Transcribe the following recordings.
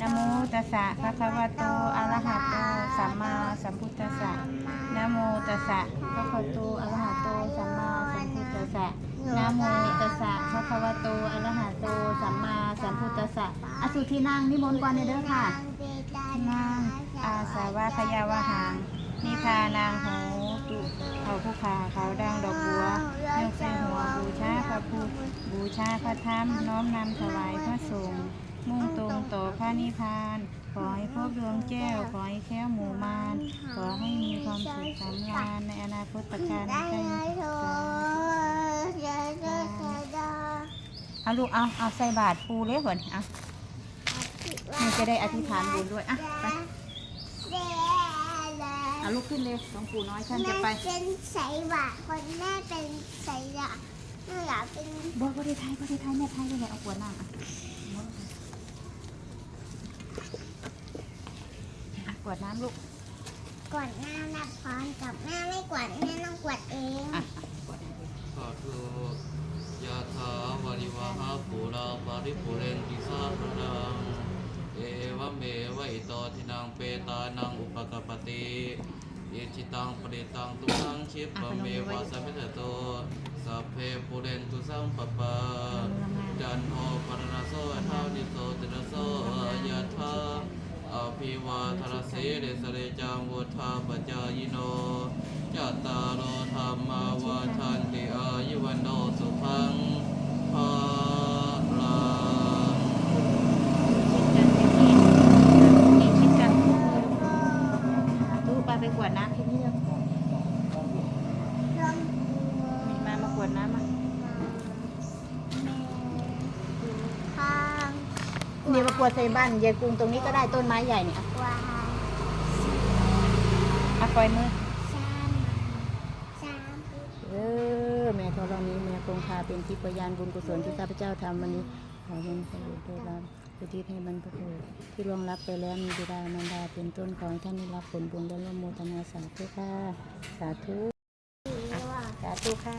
นะโมตัสสะภะคะวะโตอะระหะโตสัมมาสัมพุทธัสสะนะโมตัสสะภะคะวะโตอะระหะโตสัมมาสัมพุทธัสสะนะโมตัสสะภะคะวะโตอะระหะโตสัมมาสัมพุทธัสสะอสุที่นั่งนิมนต์ก่อนเด้อค่ะนางอาสาวะขยาวะหังนิพานางโหตุเขาผู้ขาเขาดังดอกบัวยกใส่หัวบูชาพระพุทธบูชาพระธรรมน้อมนำถวายพระสงฆ์ มุ่งตรงต่อพระนิพพาน ขอให้พบดวงแก้ว ขอให้แค้วหมู่มาร ขอให้มีความสุขสำราญในอนาคตการใกล้เอาลูกเอาเอาใส่บาตรปูเลยก่อนเอามันจะได้อธิษฐานบุญด้วยอะไปเอาลุกขึ้นเลยหลวงปู่น้อยท่านจะไปแม่เป็นไสหวะคนแม่เป็นไสหวะแม่อยากเป็นบอกว่าได้ไทยว่าได้ไทยแม่ไทยเลยเอาขวดน้ำอะ อะกวดน้ำลูก กวดหน้าแม่พรกับแม่ไม่กวดแม่ต้องกวดเองอะอะกวดน้ำสาธุยะถาวาริวหาปุราปาริปุเรนติสาภรัง เอวเมวะอิโตทินังเปตานังอุปกปปติอิจิตังปริตังตุสังชิปะเมวะสัพพิเตโตสัพเพปุเรนตุสังปปปาจันโทปรณโสทานิโสติระโส สีเดสเรจังวุธาปจายโนจัตตารโอธรรมาวาทันติอายุวันโนสุขังภาลังชิดกันตู้ไปไปกวดน้ำที่นี่เลยร่มมีมามากวดน้ำมาทางเดี๋ยวมากวดใส่บ้านยายกรุงตรงนี้ก็ได้ต้นไม้ใหญ่เนี่ย อะกวางอะปล่อยมือสามสามเออแม่ธรณีแม่คงคาเป็นทิพยานบุญกุศลที่ข้าพเจ้าทำวันนี้ขอเป็นประโยชน์ด้วยรับอุทิศให้บรรพบุรุษที่ล่วงลับไปแล้วมีบิดามารดาเป็นต้นขอให้ท่านได้รับผลบุญและร่วมโมทนาสาธุค่ะ สาธุ สาธุค่ะ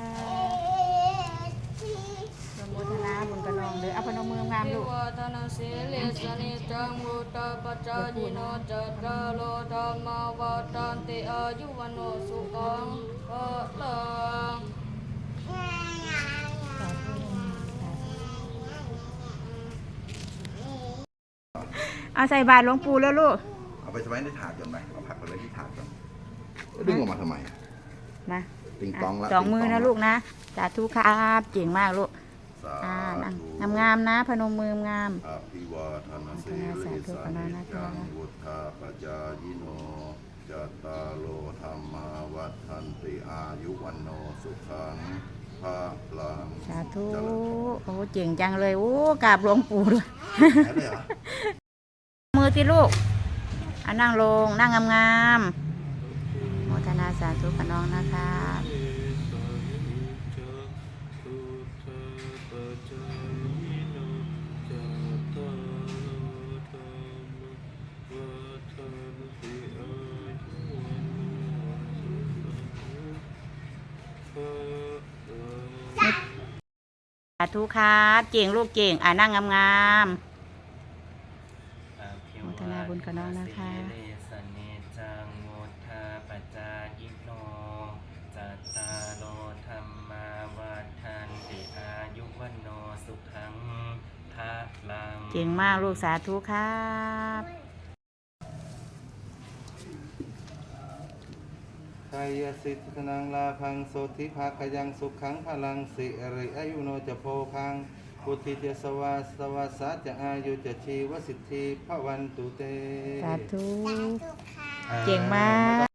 ร่วมโมทนาบุญกระนองเลยเอาพนมมืองามลูกวัฒนศีเลสนิจังวุตปัจจายิโนจัตตาโลธรรมาวัฏันติอายุวันโนสุขังภะลังเอาใส่บาตรหลวงปู่แล้วลูก เอาไปไว้ในถาดก่อนไหมเอาผักไปไว้ที่ถาดก่อนดึงออกมาทำไม มา ติงตองละสองมือนะลูกนะ สาธุครับ เก่งมากลูก สาอ่านั่งธุงามๆนะ พนมมืองาม อภิวาทนาสีสาลิธุสาขอบคุณนินะคะจังวุธาปจายิโนจัตตาโลธรรมาวัฏันติอายุวันโนสุขังภาลังสาธุ เจริญพร โอ้เจ๋งจังเลย โอ้กราบหลวงปู่ด้วยแค่เลยเหรอมือที่ลูกอะนั่งลง นั่งงามๆโมทนาสาธุกับน้องนะคะาธุครับเก่งลูกเก่ง อะนั่งงามๆโมทนาบุญกับน้องนะคะเลสเนจังโมทาปจายิโนจัตตาโลธรรมาวัฏันติอายุวันโนสุขังภาลัง เก่งมากลูกสาธุครับ กายสิทธินังลาพังโสธิภาคยังสุขังพลังสิริอายุโนจะโพคังพุทธิเจสวาสวาสาจะอายุจะชีวสิทธิพระวันตุเต สาธุสาธุค่ะเก่งมาก